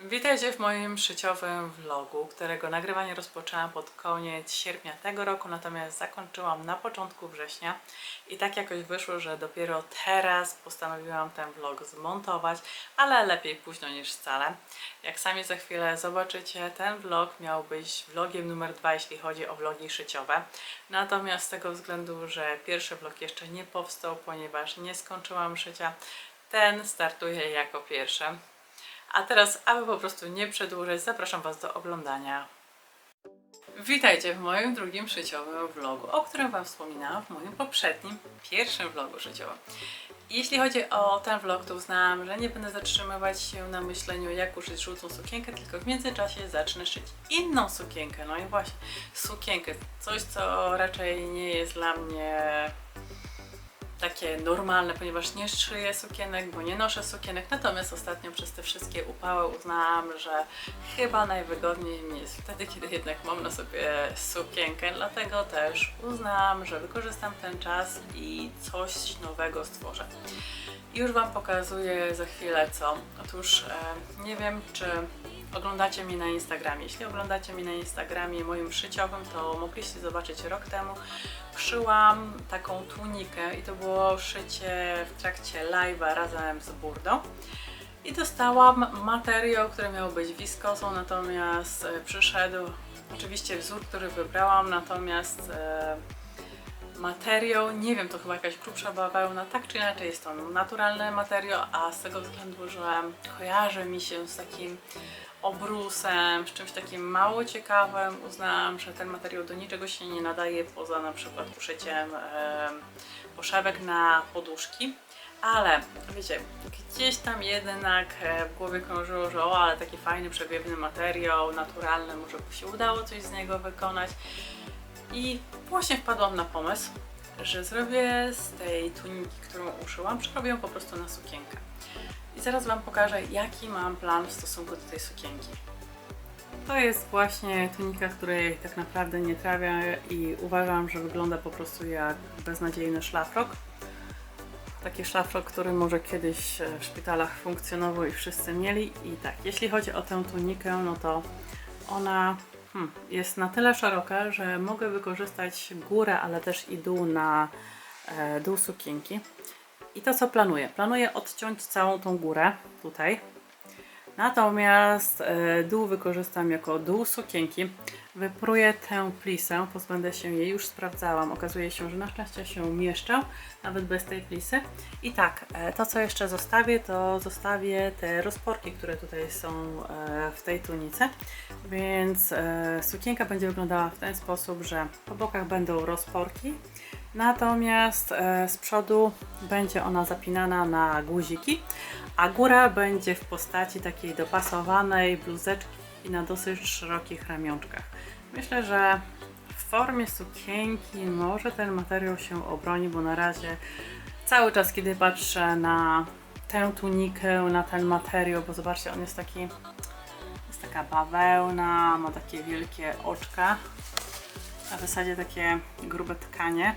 Witajcie w moim szyciowym vlogu, którego nagrywanie rozpoczęłam pod koniec sierpnia tego roku, natomiast zakończyłam na początku września i tak jakoś wyszło, że dopiero teraz postanowiłam ten vlog zmontować, ale lepiej późno niż wcale. Jak sami za chwilę zobaczycie, ten vlog miał być vlogiem numer dwa, jeśli chodzi o vlogi szyciowe. Natomiast z tego względu, że pierwszy vlog jeszcze nie powstał, ponieważ nie skończyłam szycia, ten startuje jako pierwszy. A teraz, aby po prostu nie przedłużać, zapraszam Was do oglądania. Witajcie w moim drugim szyciowym vlogu, o którym Wam wspominałam w moim poprzednim, pierwszym vlogu szyciowym. Jeśli chodzi o ten vlog, to uznałam, że nie będę zatrzymywać się na myśleniu, jak uszyć żółtą sukienkę, tylko w międzyczasie zacznę szyć inną sukienkę. No i właśnie, sukienkę, coś co raczej nie jest dla mnie takie normalne, ponieważ nie szyję sukienek, bo nie noszę sukienek. Natomiast ostatnio przez te wszystkie upały uznałam, że chyba najwygodniej mi jest wtedy, kiedy jednak mam na sobie sukienkę. Dlatego też uznałam, że wykorzystam ten czas i coś nowego stworzę. Już Wam pokazuję za chwilę co. Otóż e, nie wiem, czy oglądacie mnie na Instagramie. Jeśli oglądacie mnie na Instagramie moim szyciowym, to mogliście zobaczyć rok temu. Szyłam taką tunikę i to było szycie w trakcie live'a razem z burdą. I dostałam materiał, który miał być wiskosą, natomiast e, przyszedł oczywiście wzór, który wybrałam, natomiast e, materiał, nie wiem, to chyba jakaś grubsza bawełna, tak czy inaczej jest to naturalny materiał, a z tego względu, że kojarzy mi się z takim obrusem, z czymś takim mało ciekawym, uznałam, że ten materiał do niczego się nie nadaje poza na przykład uszyciem e, poszewek na poduszki. Ale wiecie, gdzieś tam jednak e, w głowie krążyło, że o, ale taki fajny, przewiewny materiał, naturalny, może by się udało coś z niego wykonać. I właśnie wpadłam na pomysł, że zrobię z tej tuniki, którą uszyłam, przerobię ją po prostu na sukienkę. I zaraz Wam pokażę, jaki mam plan w stosunku do tej sukienki. To jest właśnie tunika, której tak naprawdę nie trawię i uważam, że wygląda po prostu jak beznadziejny szlafrok. Taki szlafrok, który może kiedyś e, w szpitalach funkcjonował i wszyscy mieli. I tak, jeśli chodzi o tę tunikę, no to ona hmm, jest na tyle szeroka, że mogę wykorzystać górę, ale też i dół na e, dół sukienki. I to co planuję? Planuję odciąć całą tą górę tutaj. Natomiast e, dół wykorzystam jako dół sukienki. Wypruję tę plisę, pozbędę się jej, już sprawdzałam. Okazuje się, że na szczęście się mieszczę, nawet bez tej plisy. I tak, e, to co jeszcze zostawię, to zostawię te rozporki, które tutaj są e, w tej tunice. Więc sukienka będzie wyglądała w ten sposób, że po bokach będą rozporki, Natomiast e, z przodu będzie ona zapinana na guziki, a góra będzie w postaci takiej dopasowanej bluzeczki na dosyć szerokich ramionczkach. Myślę, że w formie sukienki może ten materiał się obroni, bo na razie cały czas, kiedy patrzę na tę tunikę, na ten materiał, bo zobaczcie, on jest taki, jest taka bawełna, ma takie wielkie oczka, a w zasadzie takie grube tkanie.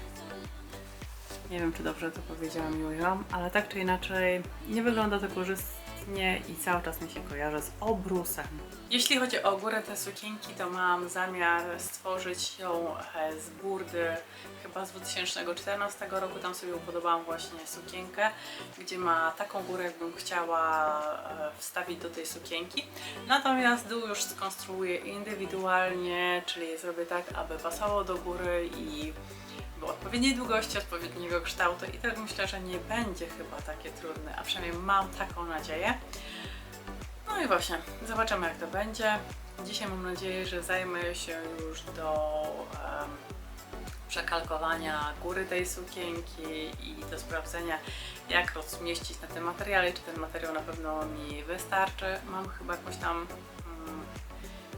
Nie wiem, czy dobrze to powiedziałam, Julią, ale tak czy inaczej nie wygląda to korzystnie i cały czas mi się kojarzy z obrusem. Jeśli chodzi o górę tej sukienki, to mam zamiar stworzyć ją e, z burdy chyba z 2014 roku. Tam sobie upodobałam właśnie sukienkę, gdzie ma taką górę, jakbym chciała e, wstawić do tej sukienki. Natomiast dół już skonstruuję indywidualnie, czyli zrobię tak, aby pasowało do góry i odpowiedniej długości, odpowiedniego kształtu i tak myślę, że nie będzie chyba takie trudne, a przynajmniej mam taką nadzieję. No i właśnie, zobaczymy jak to będzie. Dzisiaj mam nadzieję, że zajmę się już do em, przekalkowania góry tej sukienki i do sprawdzenia jak rozmieścić na tym materiale, czy ten materiał na pewno mi wystarczy. Mam chyba jakąś tam mm,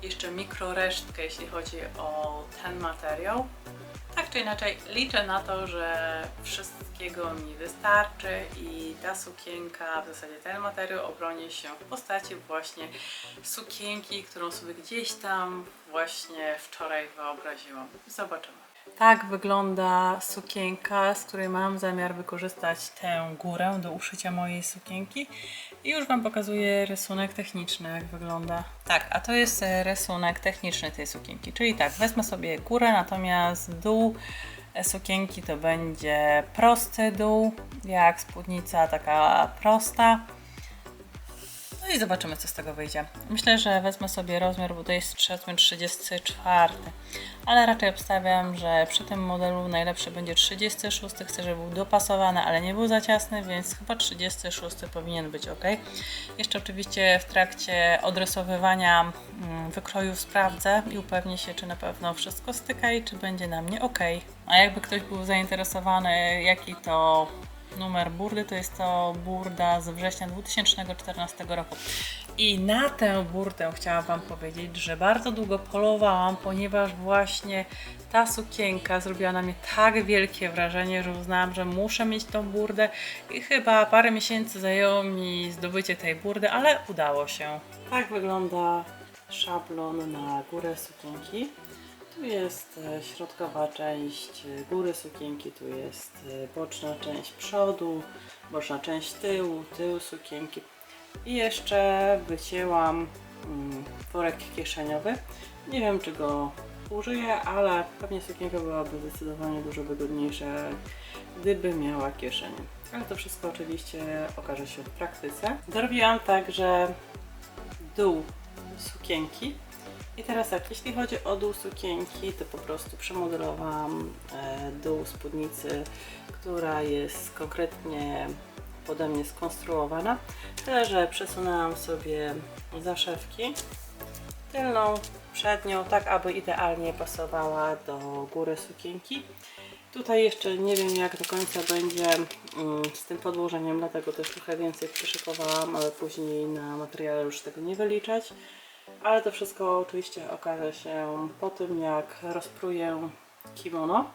jeszcze mikroresztkę, jeśli chodzi o ten materiał. Tak czy inaczej, liczę na to, że wszystkiego mi wystarczy i ta sukienka, w zasadzie ten materiał obroni się w postaci właśnie sukienki, którą sobie gdzieś tam właśnie wczoraj wyobraziłam. Zobaczymy. Tak wygląda sukienka, z której mam zamiar wykorzystać tę górę do uszycia mojej sukienki. I już Wam pokazuję rysunek techniczny, jak wygląda. Tak, a to jest e, rysunek techniczny tej sukienki. Czyli tak, wezmę sobie górę, natomiast dół e, sukienki to będzie prosty dół, jak spódnica taka prosta. No i zobaczymy, co z tego wyjdzie. Myślę, że wezmę sobie rozmiar, bo to jest rozmiar 34, ale raczej obstawiam, że przy tym modelu najlepszy będzie 36. Chcę, żeby był dopasowany, ale nie był za ciasny, więc chyba 36 powinien być ok. Jeszcze oczywiście w trakcie odrysowywania mm, wykrojów sprawdzę i upewnię się, czy na pewno wszystko styka i czy będzie na mnie ok. A jakby ktoś był zainteresowany, jaki to numer burdy, to jest to burda z września 2014 roku. I na tę burdę chciałam Wam powiedzieć, że bardzo długo polowałam, ponieważ właśnie ta sukienka zrobiła na mnie tak wielkie wrażenie, że uznałam, że muszę mieć tą burdę i chyba parę miesięcy zajęło mi zdobycie tej burdy, ale udało się. Tak wygląda szablon na górę sukienki. Tu jest e, środkowa część e, góry sukienki, tu jest e, boczna część przodu, boczna część tyłu, tył sukienki. I jeszcze wycięłam mm, worek kieszeniowy. Nie wiem czy go użyję, ale pewnie sukienka byłaby zdecydowanie dużo wygodniejsza, gdyby miała kieszenie. Ale to wszystko oczywiście okaże się w praktyce. Dorobiłam także dół sukienki. I teraz tak, jeśli chodzi o dół sukienki, to po prostu przemodelowałam e, dół spódnicy, która jest konkretnie pode mnie skonstruowana. Tyle, że przesunęłam sobie zaszewki tylną, przednią, tak aby idealnie pasowała do góry sukienki. Tutaj jeszcze nie wiem jak do końca będzie mm, z tym podłożeniem, dlatego też trochę więcej przyszykowałam, ale później na materiale już tego nie wyliczać. Ale to wszystko oczywiście okaże się po tym, jak rozpruję kimono.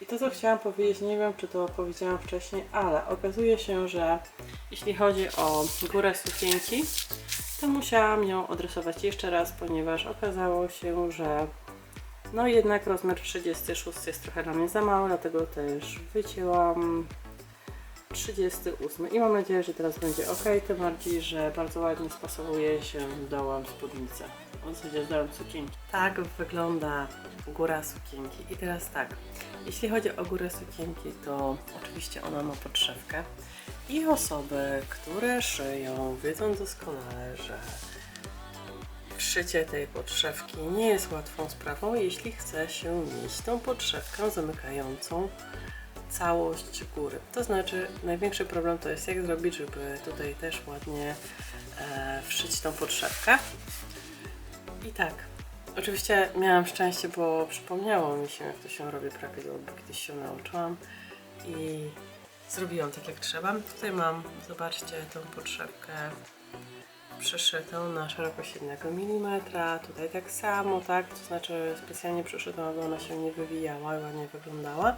I to, co chciałam powiedzieć, nie wiem, czy to powiedziałam wcześniej, ale okazuje się, że jeśli chodzi o górę sukienki, to musiałam ją odrysować jeszcze raz, ponieważ okazało się, że no jednak rozmiar 36 jest trochę dla mnie za mały, dlatego też wycięłam 38 i mam nadzieję, że teraz będzie ok, tym bardziej, że bardzo ładnie spasowuje się dołem spódnicy. W zasadzie dołem sukienki. Tak wygląda góra sukienki. I teraz tak, jeśli chodzi o górę sukienki, to oczywiście ona ma podszewkę i osoby, które szyją, wiedzą doskonale, że szycie tej podszewki nie jest łatwą sprawą, jeśli chce się mieć tą podszewkę zamykającą całość góry. To znaczy, największy problem to jest jak zrobić, żeby tutaj też ładnie e, wszyć tą podszewkę. I tak, oczywiście miałam szczęście, bo przypomniało mi się, jak to się robi prawidłowo, bo kiedyś się nauczyłam i zrobiłam tak jak trzeba. Tutaj mam, zobaczcie, tą podszewkę przeszytą na szerokość 1 mm, tutaj tak samo, tak, to znaczy specjalnie przeszytą, aby ona się nie wywijała i ładnie wyglądała.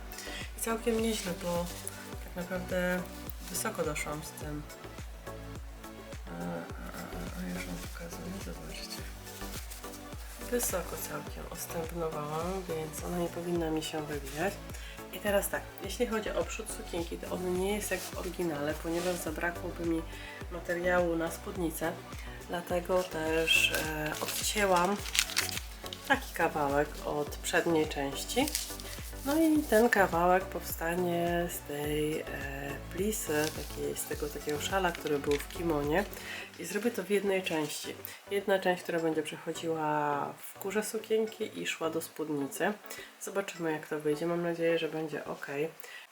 I całkiem nieźle, bo tak naprawdę wysoko doszłam z tym. A, a, a, już wam pokazuję, zobaczcie. Wysoko całkiem ostępnowałam, więc ona nie powinna mi się wywijać. I teraz tak, jeśli chodzi o przód sukienki, to on nie jest jak w oryginale, ponieważ zabrakłoby mi materiału na spódnicę. Dlatego też e, odcięłam taki kawałek od przedniej części. No i ten kawałek powstanie z tej e, plisy, takiej, z tego takiego szala, który był w kimonie i zrobię to w jednej części. Jedna część, która będzie przechodziła w górze sukienki i szła do spódnicy. Zobaczymy jak to wyjdzie. Mam nadzieję, że będzie ok.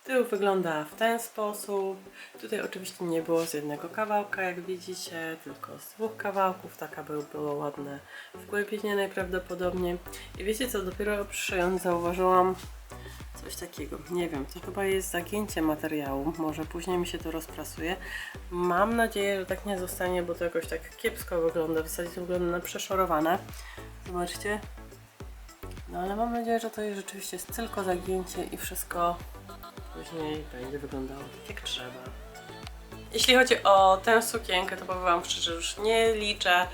Tył wygląda w ten sposób. Tutaj oczywiście nie było z jednego kawałka, jak widzicie, tylko z dwóch kawałków, tak aby było ładne wgłębienie najprawdopodobniej. I wiecie co, dopiero przyszyjąc zauważyłam coś takiego. Nie wiem, to chyba jest zagięcie materiału, może później mi się to rozprasuje. Mam nadzieję, że tak nie zostanie, bo to jakoś tak kiepsko wygląda, w zasadzie to wygląda na przeszorowane. Zobaczcie. No ale mam nadzieję, że to jest rzeczywiście tylko zagięcie i wszystko później będzie wyglądało tak jak trzeba. Jeśli chodzi o tę sukienkę, to powiem Wam szczerze, już nie liczę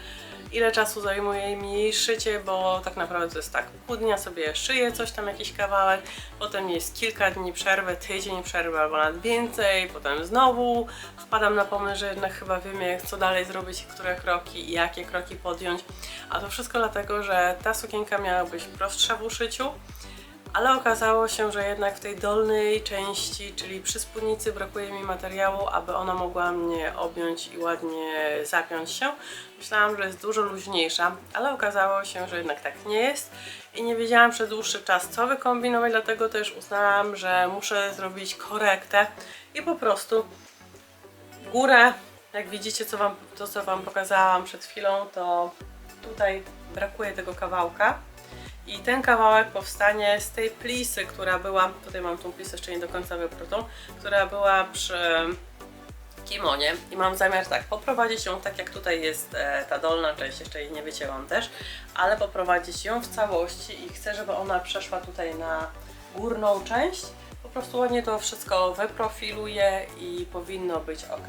ile czasu zajmuje mi szycie, bo tak naprawdę to jest tak, pół dnia sobie szyję coś tam, jakiś kawałek, potem jest kilka dni przerwy, tydzień przerwy albo nawet więcej, potem znowu wpadam na pomysł, że jednak chyba wiem jak, co dalej zrobić, które kroki i jakie kroki podjąć, a to wszystko dlatego, że ta sukienka miała być prostsza w uszyciu, ale okazało się, że jednak w tej dolnej części, czyli przy spódnicy brakuje mi materiału, aby ona mogła mnie objąć i ładnie zapiąć się. Myślałam, że jest dużo luźniejsza, ale okazało się, że jednak tak nie jest i nie wiedziałam przez dłuższy czas co wykombinować, dlatego też uznałam, że muszę zrobić korektę i po prostu górę, jak widzicie co wam, to co Wam pokazałam przed chwilą, to tutaj brakuje tego kawałka. I ten kawałek powstanie z tej plisy, która była, tutaj mam tą plisę jeszcze nie do końca wyprutą, która była przy kimonie i mam zamiar tak, poprowadzić ją tak jak tutaj jest e, ta dolna część, jeszcze jej nie wycięłam też, ale poprowadzić ją w całości i chcę, żeby ona przeszła tutaj na górną część. Po prostu ładnie to wszystko wyprofiluję i powinno być ok.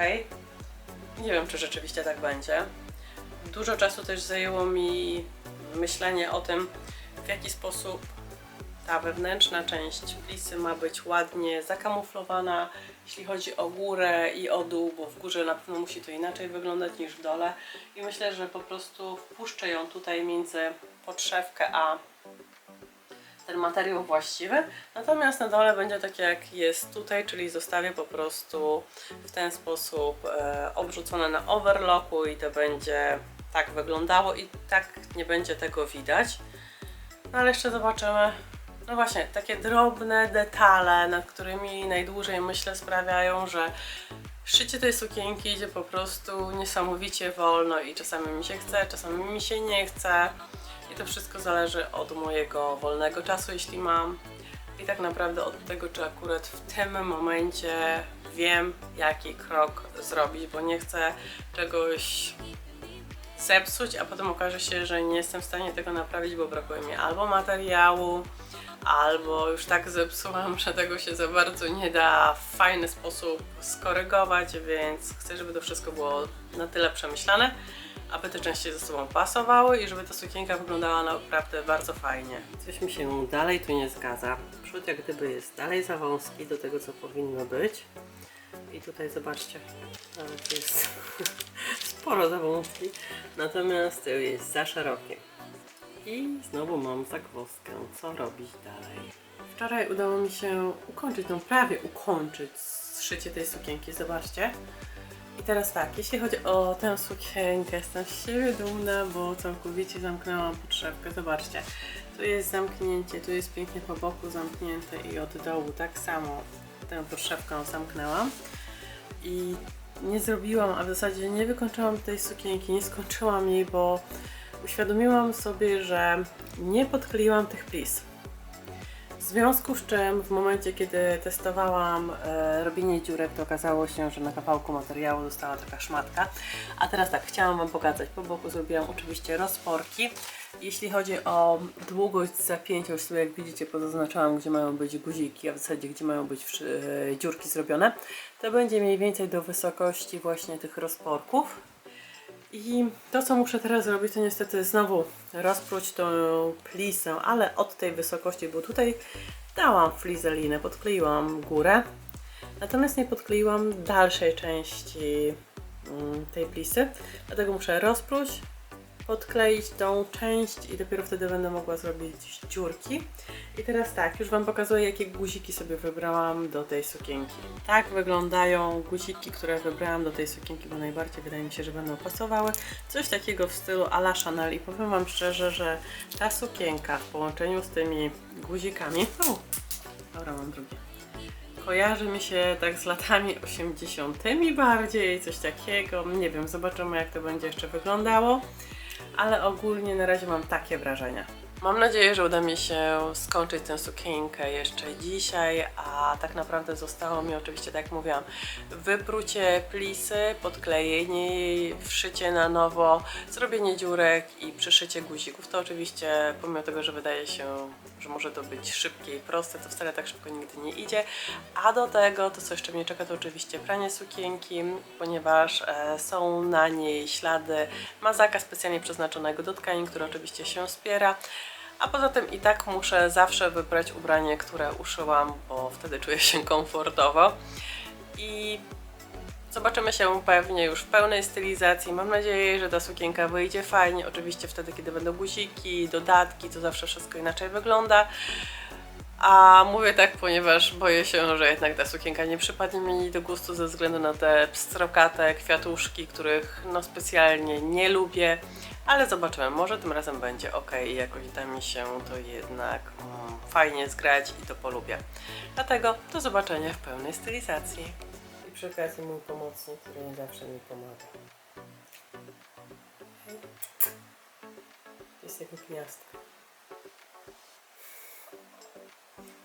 Nie wiem, czy rzeczywiście tak będzie. Dużo czasu też zajęło mi myślenie o tym, w jaki sposób ta wewnętrzna część plisy ma być ładnie zakamuflowana, jeśli chodzi o górę i o dół, bo w górze na pewno musi to inaczej wyglądać niż w dole. I myślę, że po prostu wpuszczę ją tutaj między podszewkę a ten materiał właściwy. Natomiast na dole będzie tak jak jest tutaj, czyli zostawię po prostu w ten sposób e, obrzucone na overlocku i to będzie tak wyglądało i tak nie będzie tego widać. No ale jeszcze zobaczymy. No właśnie, takie drobne detale, nad którymi najdłużej myślę sprawiają, że szycie tej sukienki idzie po prostu niesamowicie wolno i czasami mi się chce, czasami mi się nie chce. I to wszystko zależy od mojego wolnego czasu, jeśli mam. I tak naprawdę od tego, czy akurat w tym momencie wiem, jaki krok zrobić, bo nie chcę czegoś zepsuć, a potem okaże się, że nie jestem w stanie tego naprawić, bo brakuje mi albo materiału, albo już tak zepsułam, że tego się za bardzo nie da w fajny sposób skorygować, więc chcę, żeby to wszystko było na tyle przemyślane, aby te części ze sobą pasowały i żeby ta sukienka wyglądała naprawdę bardzo fajnie. Coś mi się dalej tu nie zgadza. Przód jak gdyby jest dalej za wąski do tego, co powinno być. I tutaj zobaczcie, nawet jest sporo za natomiast tył jest za szeroki. I znowu mam zagwozdkę, co robić dalej. Wczoraj udało mi się ukończyć, no prawie ukończyć szycie tej sukienki, zobaczcie. I teraz tak, jeśli chodzi o tę sukienkę, jestem z siebie dumna, bo całkowicie zamknęłam podszewkę. Zobaczcie, tu jest zamknięcie, tu jest pięknie po boku zamknięte i od dołu tak samo tę podszewkę zamknęłam. I nie zrobiłam, a w zasadzie nie wykończyłam tej sukienki, nie skończyłam jej, bo uświadomiłam sobie, że nie podkleiłam tych plis. W związku z czym w momencie, kiedy testowałam e, robienie dziurek, to okazało się, że na kawałku materiału została taka szmatka. A teraz tak, chciałam Wam pokazać. Po boku zrobiłam oczywiście rozporki. Jeśli chodzi o długość zapięcia, już sobie jak widzicie pozaznaczałam, gdzie mają być guziki, a w zasadzie gdzie mają być e, dziurki zrobione, to będzie mniej więcej do wysokości właśnie tych rozporków. I to, co muszę teraz zrobić, to niestety znowu rozpróć tą plisę, ale od tej wysokości, bo tutaj dałam flizelinę, podkleiłam górę, natomiast nie podkleiłam dalszej części mm, tej plisy, dlatego muszę rozpróć, podkleić tą część i dopiero wtedy będę mogła zrobić dziurki. I teraz tak, już Wam pokazuję, jakie guziki sobie wybrałam do tej sukienki. Tak wyglądają guziki, które wybrałam do tej sukienki, bo najbardziej wydaje mi się, że będą pasowały. Coś takiego w stylu à la Chanel i powiem Wam szczerze, że ta sukienka w połączeniu z tymi guzikami... O, dobra, mam drugie. Kojarzy mi się tak z latami 80. bardziej, coś takiego. Nie wiem, zobaczymy jak to będzie jeszcze wyglądało ale ogólnie na razie mam takie wrażenia. Mam nadzieję, że uda mi się skończyć tę sukienkę jeszcze dzisiaj, a tak naprawdę zostało mi oczywiście, tak jak mówiłam, wyprucie plisy, podklejenie jej, wszycie na nowo, zrobienie dziurek i przyszycie guzików. To oczywiście, pomimo tego, że wydaje się, że może to być szybkie i proste, to wcale tak szybko nigdy nie idzie. A do tego, to co jeszcze mnie czeka, to oczywiście pranie sukienki, ponieważ e, są na niej ślady mazaka specjalnie przeznaczonego do tkanin, który oczywiście się spiera. A poza tym i tak muszę zawsze wybrać ubranie, które uszyłam, bo wtedy czuję się komfortowo. I zobaczymy się pewnie już w pełnej stylizacji. Mam nadzieję, że ta sukienka wyjdzie fajnie. Oczywiście wtedy, kiedy będą guziki, dodatki, to zawsze wszystko inaczej wygląda. A mówię tak, ponieważ boję się, że jednak ta sukienka nie przypadnie mi do gustu ze względu na te pstrokate kwiatuszki, których no specjalnie nie lubię. Ale zobaczymy, może tym razem będzie ok i jakoś da mi się to jednak mm, fajnie zgrać i to polubię. Dlatego do zobaczenia w pełnej stylizacji. I przy okazji mój pomocnik, który nie zawsze mi pomaga. Jest jego gniazdko.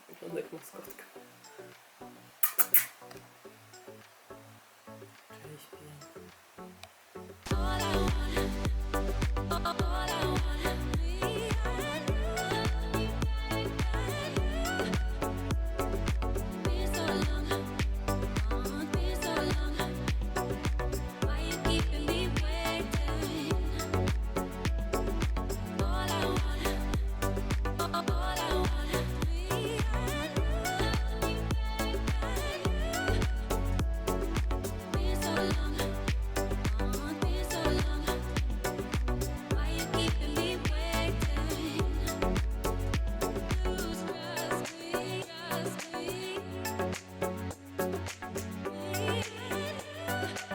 Wygląda jak maskotka.